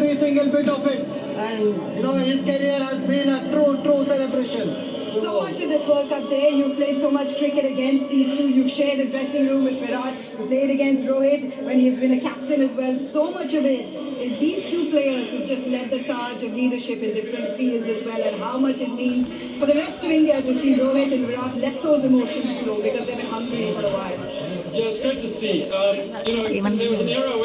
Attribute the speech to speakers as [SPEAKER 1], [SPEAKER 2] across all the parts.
[SPEAKER 1] every single bit of it. And you know, his career has been a true, true celebration.
[SPEAKER 2] So much of this World Cup day, you've played so much cricket against these two. You've shared a dressing room with Virat. You played against Rohit when he's been a captain as well. So much of it is these two players who've just led the charge of leadership in different fields as well, and how much it means for the rest of India to see Rohit and Virat let those emotions flow because they've been hungry for a while.
[SPEAKER 3] Yeah, it's great to see. Um, you know, there was an era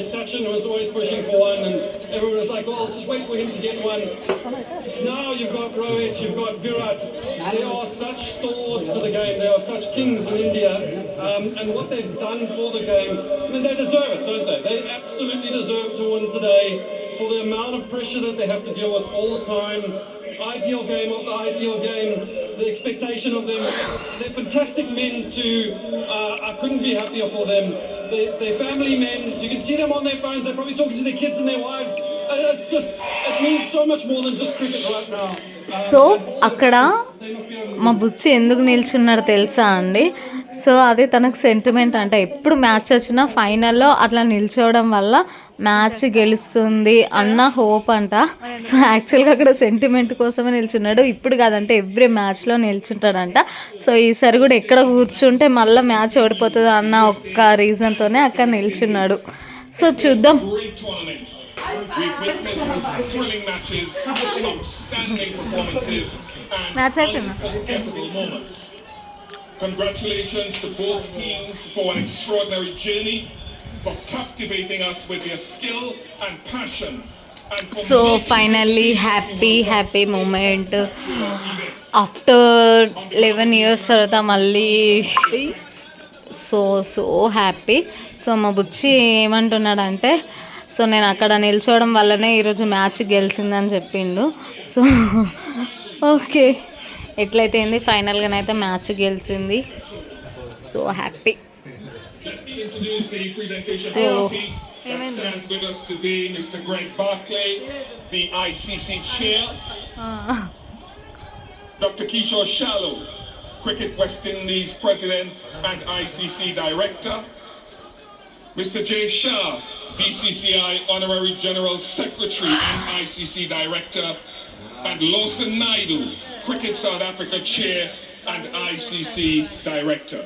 [SPEAKER 3] Sachin was always pushing for one, and everyone was like, well, just wait for him to get one. Now you've got Rohit, you've got Virat. They are such stalwarts to the game. They are such kings in India. Um, and what they've done for the game, I mean, they deserve it, don't they? They absolutely deserve to win today for the amount of pressure that they have to deal with all the time. Ideal game after ideal game, the expectation of them. They're fantastic men to, uh, I couldn't be happier for them. They, they're family men. You can see them on their phones. They're probably talking to their kids and their wives. Uh, It's just, it means so much more than just cricket right now.
[SPEAKER 4] So అక్కడ మా బుచ్చి ఎందుకు నిల్చున్నాడో తెలుసా అండి so అది తనకు sentiment అంట ఎప్పుడు match వచ్చినా ఫైనల్లో అట్లా నిల్చోవడం వల్ల మ్యాచ్ గెలుస్తుంది అన్న హోప్ అంట. సో యాక్చువల్గా అక్కడ సెంటిమెంట్ కోసమే నిల్చున్నాడు. ఇప్పుడు కాదంటే ఎవ్రీ మ్యాచ్లో నిల్చుంటాడంట. సో ఈసారి కూడా ఎక్కడ కూర్చుంటే మళ్ళీ మ్యాచ్ ఓడిపోతుంది అన్న ఒక్క రీజన్తోనే అక్కడ నిల్చున్నాడు. సో చూద్దాం. Match అయిపోయిందా?
[SPEAKER 5] Congratulations to both teams for an extraordinary journey, for captivating us with their skill and passion. So
[SPEAKER 4] finally happy
[SPEAKER 5] happy moment.
[SPEAKER 4] After eleven years తర్వాత మళ్ళీ సో సో హ్యాపీ సో మా బుచ్చి ఏమంటున్నాడంటే సో నేను అక్కడ నిల్చోవడం వల్లనే ఈరోజు మ్యాచ్ గెలిచిందని చెప్పిండు సో ఓకే ఎట్లయితే ఏంది ఫైనల్గానైతే మ్యాచ్ గెలిచింది so happy
[SPEAKER 5] Let me introduce the presentation
[SPEAKER 4] So,
[SPEAKER 5] committee that stands with us today, Mr. Greg Barclay, the ICC chair, Dr. Kishore Shallow, Cricket West Indies president and ICC director, Mr. Jay Shah, BCCI honorary general secretary and ICC director, and Lawson Naidu, Cricket South Africa chair and ICC director.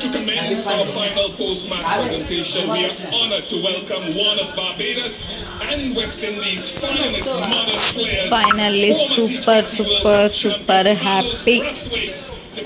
[SPEAKER 5] To commence our final post-match presentation, we are honored to welcome one of Barbados and West Indies' finest modern players.
[SPEAKER 4] Finally, super, super, super happy.
[SPEAKER 5] Carlos Brathwaite, to